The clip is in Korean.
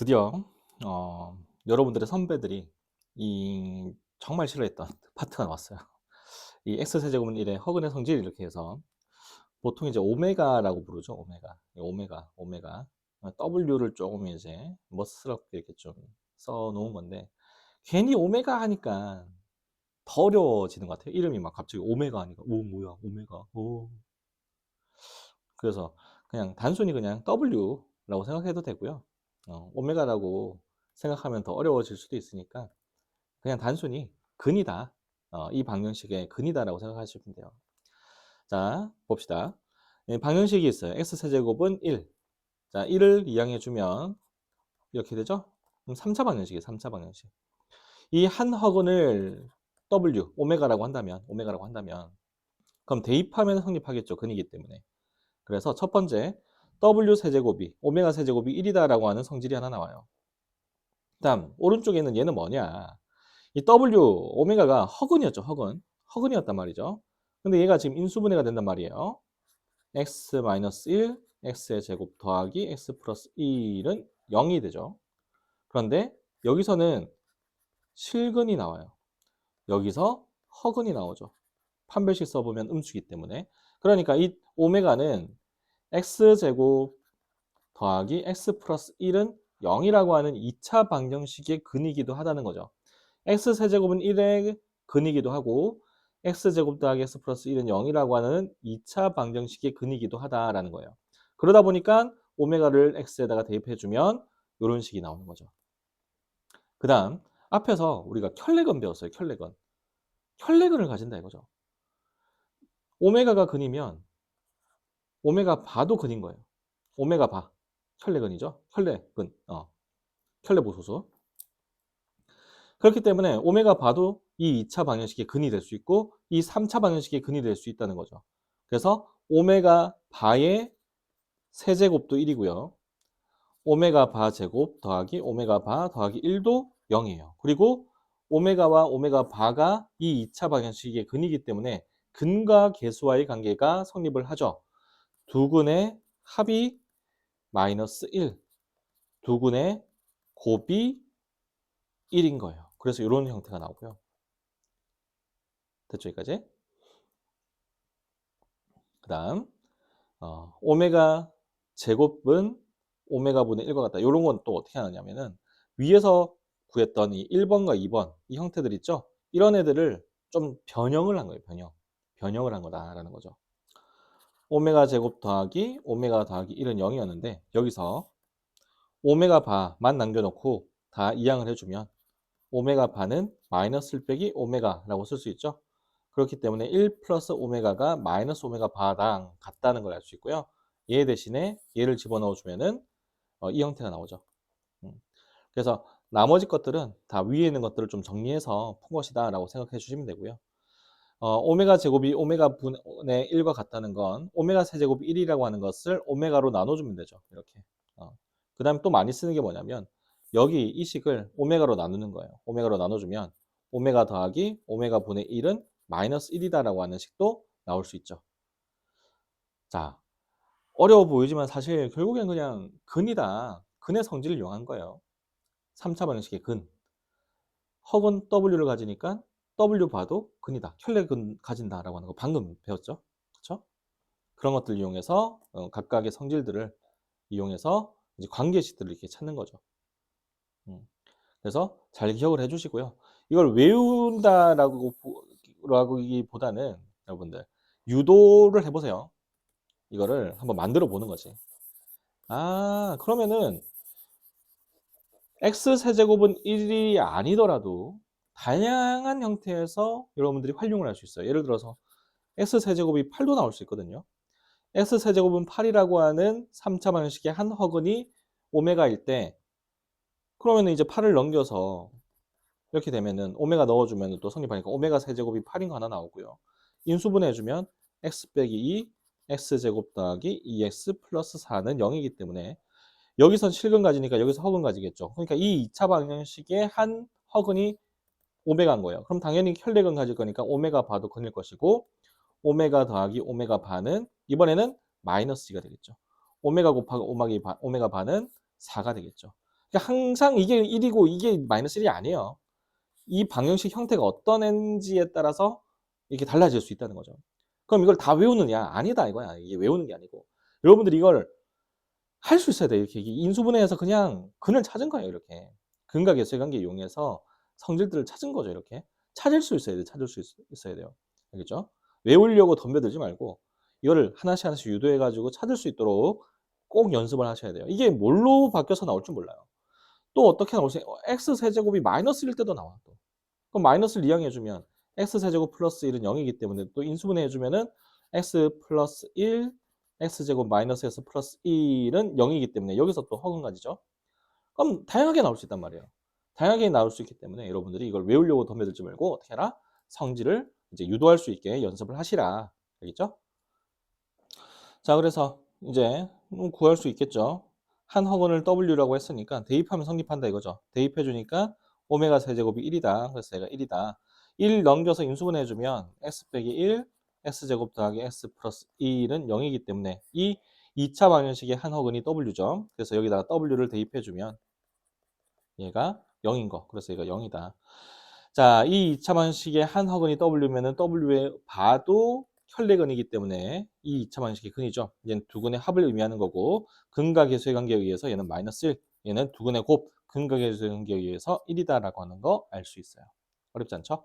드디어 어, 여러분들의 선배들이 이 정말 싫어했던 파트가 나왔어요. 이 x 세제곱은 1의 허근의 성질 이렇게 해서 보통 이제 오메가라고 부르죠. 오메가, 오메가, 오메가. W를 조금 이제 멋스럽게 이렇게 좀 써놓은 건데 괜히 오메가 하니까 더 어려워지는 것 같아요. 이름이 막 갑자기 오메가 하니까 오 뭐야 오메가 오 그래서 그냥 단순히 그냥 W라고 생각해도 되고요. 어, 오메가라고 생각하면 더 어려워질 수도 있으니까 그냥 단순히 근이다. 어, 이 방정식의 근이다라고 생각하시면 돼요. 자, 봅시다. 예, 방정식이 있어요. x세제곱은 1. 자, 1을 이항해 주면 이렇게 되죠? 그럼 3차 방정식이에요. 3차 방정식. 이 한 허근을 W, 오메가라고 한다면, 오메가라고 한다면, 그럼 대입하면 성립하겠죠. 근이기 때문에. 그래서 첫 번째, W 세제곱이, 오메가 세제곱이 1이다라고 하는 성질이 하나 나와요. 다음, 오른쪽에 있는 얘는 뭐냐? 이 W, 오메가가 허근이었죠. 허근. 허근이었단 말이죠. 근데 얘가 지금 인수분해가 된단 말이에요. x-1, x의 제곱 더하기 x 플러스 1은 0이 되죠. 그런데 여기서는 실근이 나와요. 여기서 허근이 나오죠. 판별식 써보면 음수기 때문에. 그러니까 이 오메가는 x제곱 더하기 x 플러스 1은 0이라고 하는 2차 방정식의 근이기도 하다는 거죠. x세제곱은 1의 근이기도 하고 x제곱 더하기 x 플러스 1은 0이라고 하는 2차 방정식의 근이기도 하다라는 거예요. 그러다 보니까 오메가를 x에다가 대입해주면 이런 식이 나오는 거죠. 그 다음 앞에서 우리가 켤레건 배웠어요. 켤레건. 켤레건을 가진다 이거죠. 오메가가 근이면 오메가 바도 근인 거예요. 오메가 바. 켤레근이죠. 켤레근. 어. 보소서. 그렇기 때문에 오메가 바도 이 2차 방정식의 근이 될 수 있고 이 3차 방정식의 근이 될 수 있다는 거죠. 그래서 오메가 바의 세제곱도 1이고요. 오메가 바 제곱 더하기 오메가 바 더하기 1도 0이에요. 그리고 오메가와 오메가 바가 이 2차 방정식의 근이기 때문에 근과 계수와의 관계가 성립을 하죠. 두 근의 합이 마이너스 1, 두 근의 곱이 1인 거예요. 그래서 이런 형태가 나오고요. 됐죠, 여기까지? 그 다음, 어, 오메가 제곱은 오메가분의 1과 같다. 이런 건 또 어떻게 하느냐면은 위에서 구했던 이 1번과 2번 이 형태들 있죠? 이런 애들을 좀 변형을 한 거예요. 변형. 변형을 한 거다라는 거죠. 오메가 제곱 더하기 오메가 더하기 1은 0이었는데 여기서 오메가 바만 남겨놓고 다 이항을 해주면 오메가 바는 마이너스 1 빼기 오메가라고 쓸 수 있죠. 그렇기 때문에 1 플러스 오메가가 마이너스 오메가 바랑 같다는 걸 알 수 있고요. 얘 대신에 얘를 집어넣어 주면은 어, 이 형태가 나오죠. 음. 그래서 나머지 것들은 다 위에 있는 것들을 좀 정리해서 푼 것이다 라고 생각해 주시면 되고요. 어, 오메가 제곱이 오메가 분의 1과 같다는 건 오메가 세제곱이 1이라고 하는 것을 오메가로 나눠주면 되죠. 이렇게. 어. 그 다음에 또 많이 쓰는 게 뭐냐면 여기 이 식을 오메가로 나누는 거예요. 오메가로 나눠주면 오메가 더하기 오메가 분의 1은 마이너스 1이다라고 하는 식도 나올 수 있죠. 자, 어려워 보이지만 사실 결국엔 그냥 근이다. 근의 성질을 이용한 거예요. 3차 방정식의 근. 허근 W를 가지니까 W 봐도 근이다. 켤레근 가진다라고 하는 거 방금 배웠죠. 그렇죠? 그런 것들 이용해서 어, 각각의 성질들을 이용해서 이제 관계식들을 이렇게 찾는 거죠. 음. 그래서 잘 기억을 해주시고요. 이걸 외운다라고 보다는 여러분들 유도를 해보세요. 이거를 한번 만들어 보는 거지. 아, 그러면은 x 세제곱은 1이 아니더라도 다양한 형태에서 여러분들이 활용을 할 수 있어요. 예를 들어서 x 세제곱이 8도 나올 수 있거든요. x 세제곱은 8이라고 하는 3차 방식의 한 허근이 오메가일 때 그러면 이제 8을 넘겨서 이렇게 되면은 오메가 넣어주면 또 성립하니까 오메가 세제곱이 8인 거 하나 나오고요. 인수분해 해주면 x 빼기 2, x제곱 더하기 2x 플러스 4는 0이기 때문에 여기선 실근 가지니까 여기서 허근 가지겠죠. 그러니까 이 2차 방정식의 한 허근이 오메가인 거예요. 그럼 당연히 혈렉은 가질 거니까 오메가 바도 근일 것이고 오메가 더하기 오메가 바는 이번에는 마이너스 2가 되겠죠. 오메가 곱하기 오메가, 바, 오메가 바는 4가 되겠죠. 그러니까 항상 이게 1이고 이게 마이너스 1이 아니에요. 이 방정식 형태가 어떤 앤지에 따라서 이렇게 달라질 수 있다는 거죠. 그럼 이걸 다 외우느냐? 아니다 이거야. 이게 외우는 게 아니고. 여러분들이 이걸 할 수 있어야 돼요. 이렇게 인수분해해서 그냥 근을 찾은 거예요. 이렇게. 근과 계수의 관계 이용해서 성질들을 찾은 거죠. 이렇게. 찾을 수 있어야 돼요. 찾을 수 있, 있어야 돼요. 알겠죠? 외우려고 덤벼들지 말고 이거를 하나씩 하나씩 유도해가지고 찾을 수 있도록 꼭 연습을 하셔야 돼요. 이게 뭘로 바뀌어서 나올 줄 몰라요. 또 어떻게 수 있어요? x 세제곱이 마이너스일 때도 나와. 또. 그럼 마이너스를 이항해주면 x 세제곱 플러스 1은 0이기 때문에 또 인수분해 해주면은 x 플러스 1, x제곱 마이너스 s 플러스 1은 0이기 때문에 여기서 또 허근가지죠. 그럼 다양하게 나올 수 있단 말이에요. 다양하게 나올 수 있기 때문에 여러분들이 이걸 외우려고 덤벼들지 말고 어떻게 해라? 성질을 이제 유도할 수 있게 연습을 하시라. 알겠죠? 자, 그래서 이제 음, 구할 수 있겠죠. 한 허근을 W라고 했으니까 대입하면 성립한다 이거죠. 대입해 주니까 오메가 세제곱이 1이다. 그래서 얘가 1이다. 1 넘겨서 인수분해 주면 x 빼기 1, x제곱 더하기 x 플러스 1은 0이기 때문에 이 2차 방정식의 한 허근이 W죠. 그래서 여기다가 W를 대입해 주면 얘가 0인 거. 그래서 얘가 0이다. 자, 이 2차 방정식의 한 허근이 W면은 W에 봐도 혈례근이기 때문에 이 2차 방정식이 근이죠. 얘는 두 근의 합을 의미하는 거고 근과 계수의 관계에 의해서 얘는 마이너스 1, 얘는 두 근의 곱 근과 계수의 관계에 의해서 1이다라고 하는 거 알 수 있어요. 어렵지 않죠?